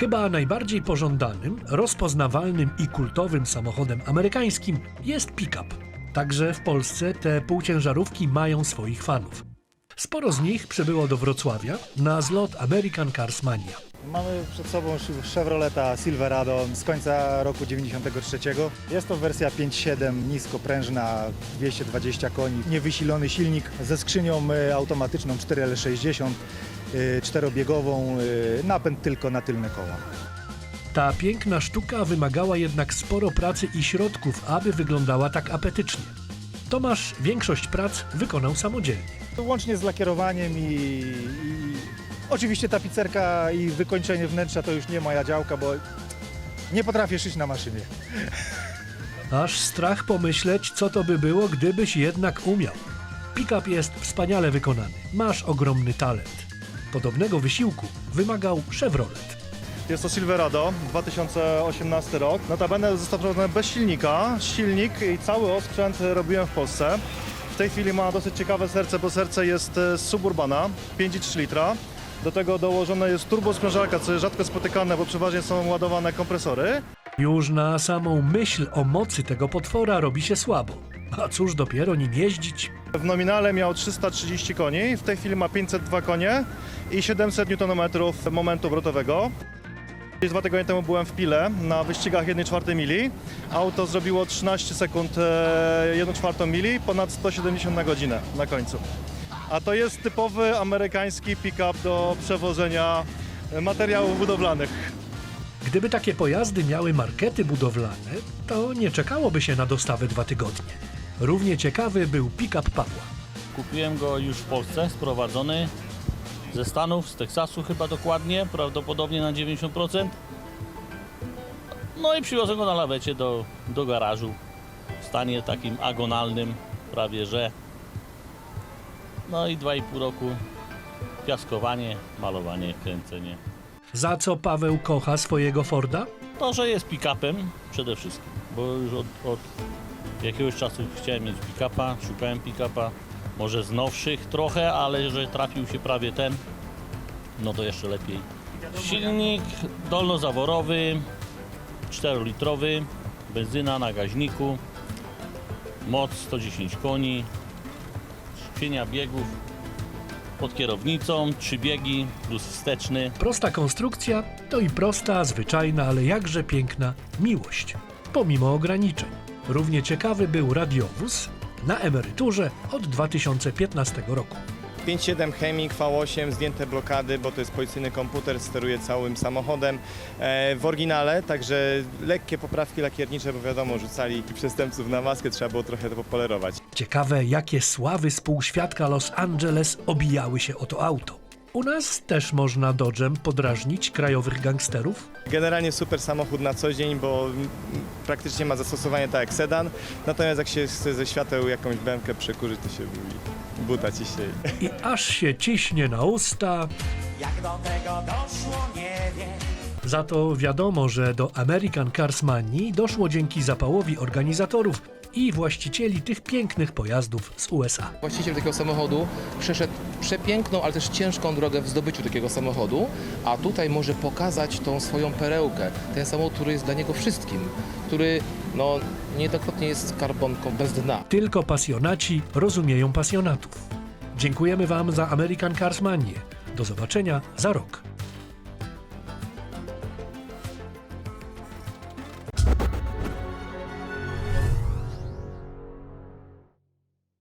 Chyba najbardziej pożądanym, rozpoznawalnym i kultowym samochodem amerykańskim jest pick-up. Także w Polsce te półciężarówki mają swoich fanów. Sporo z nich przybyło do Wrocławia na zlot American Cars Mania. Mamy przed sobą Chevroleta Silverado z końca roku 93. Jest to wersja 5.7, niskoprężna, 220 koni, niewysilony silnik ze skrzynią e, automatyczną 4L60, e, czterobiegową, e, napęd tylko na tylne koła. Ta piękna sztuka wymagała jednak sporo pracy i środków, aby wyglądała tak apetycznie. Tomasz większość prac wykonał samodzielnie. Łącznie z lakierowaniem i, i oczywiście tapicerka i wykończenie wnętrza to już nie moja działka, bo nie potrafię szyć na maszynie. Aż strach pomyśleć, co to by było, gdybyś jednak umiał. Pick-up jest wspaniale wykonany. Masz ogromny talent. Podobnego wysiłku wymagał Chevrolet. Jest to Silverado, 2018 rok. Notabene został prowadzony bez silnika. Silnik i cały osprzęt robiłem w Polsce. W tej chwili ma dosyć ciekawe serce, bo serce jest e, z Suburbana, 5,3 litra. Do tego dołożone jest turbosprężarka, co jest rzadko spotykane, bo przeważnie są ładowane kompresory. Już na samą myśl o mocy tego potwora robi się słabo. A cóż dopiero nim jeździć? W nominale miał 330 koni, w tej chwili ma 502 konie i 700 Nm momentu obrotowego. Dwa tygodnie temu byłem w Pile na wyścigach 1,4 mili. Auto zrobiło 13 sekund e, 1,4 mili, ponad 170 na godzinę na końcu. A to jest typowy amerykański pick-up do przewożenia materiałów budowlanych. Gdyby takie pojazdy miały markety budowlane, to nie czekałoby się na dostawę dwa tygodnie. Równie ciekawy był pick-up Pawła. Kupiłem go już w Polsce, sprowadzony ze Stanów, z Teksasu chyba dokładnie, prawdopodobnie na 90%. No i przywiozłem go na lawecie do, do garażu w stanie takim agonalnym, prawie że. No i 2,5 roku piaskowanie, malowanie, kręcenie. Za co Paweł kocha swojego Forda? To, że jest pick-upem przede wszystkim, bo już od, od jakiegoś czasu chciałem mieć pick-upa, szukałem pick-upa, może z nowszych trochę, ale że trafił się prawie ten, no to jeszcze lepiej. Silnik dolnozaworowy, 4-litrowy, benzyna na gaźniku, moc 110 koni, skrzynia biegów pod kierownicą, trzy biegi plus wsteczny. Prosta konstrukcja to i prosta, zwyczajna, ale jakże piękna miłość, pomimo ograniczeń. Równie ciekawy był radiowóz na emeryturze od 2015 roku. 5.7 Chemik V8, zdjęte blokady, bo to jest policyjny komputer, steruje całym samochodem e, w oryginale, także lekkie poprawki lakiernicze, bo wiadomo, rzucali przestępców na maskę, trzeba było trochę to popolerować. Ciekawe, jakie sławy spółświadka Los Angeles obijały się o to auto. U nas też można Dodgem podrażnić krajowych gangsterów? Generalnie super samochód na co dzień, bo praktycznie ma zastosowanie tak jak sedan, natomiast jak się chce ze świateł jakąś bębkę przekurzyć, to się buta ciśniej. I aż się ciśnie na usta. Jak do tego doszło, nie wiem. Za to wiadomo, że do American Cars Manii doszło dzięki zapałowi organizatorów i właścicieli tych pięknych pojazdów z USA. Właściciel takiego samochodu przeszedł przepiękną, ale też ciężką drogę w zdobyciu takiego samochodu, a tutaj może pokazać tą swoją perełkę. Ten samochód, który jest dla niego wszystkim, który no, niejednokrotnie jest skarbonką bez dna. Tylko pasjonaci rozumieją pasjonatów. Dziękujemy Wam za American Cars Manię. Do zobaczenia za rok.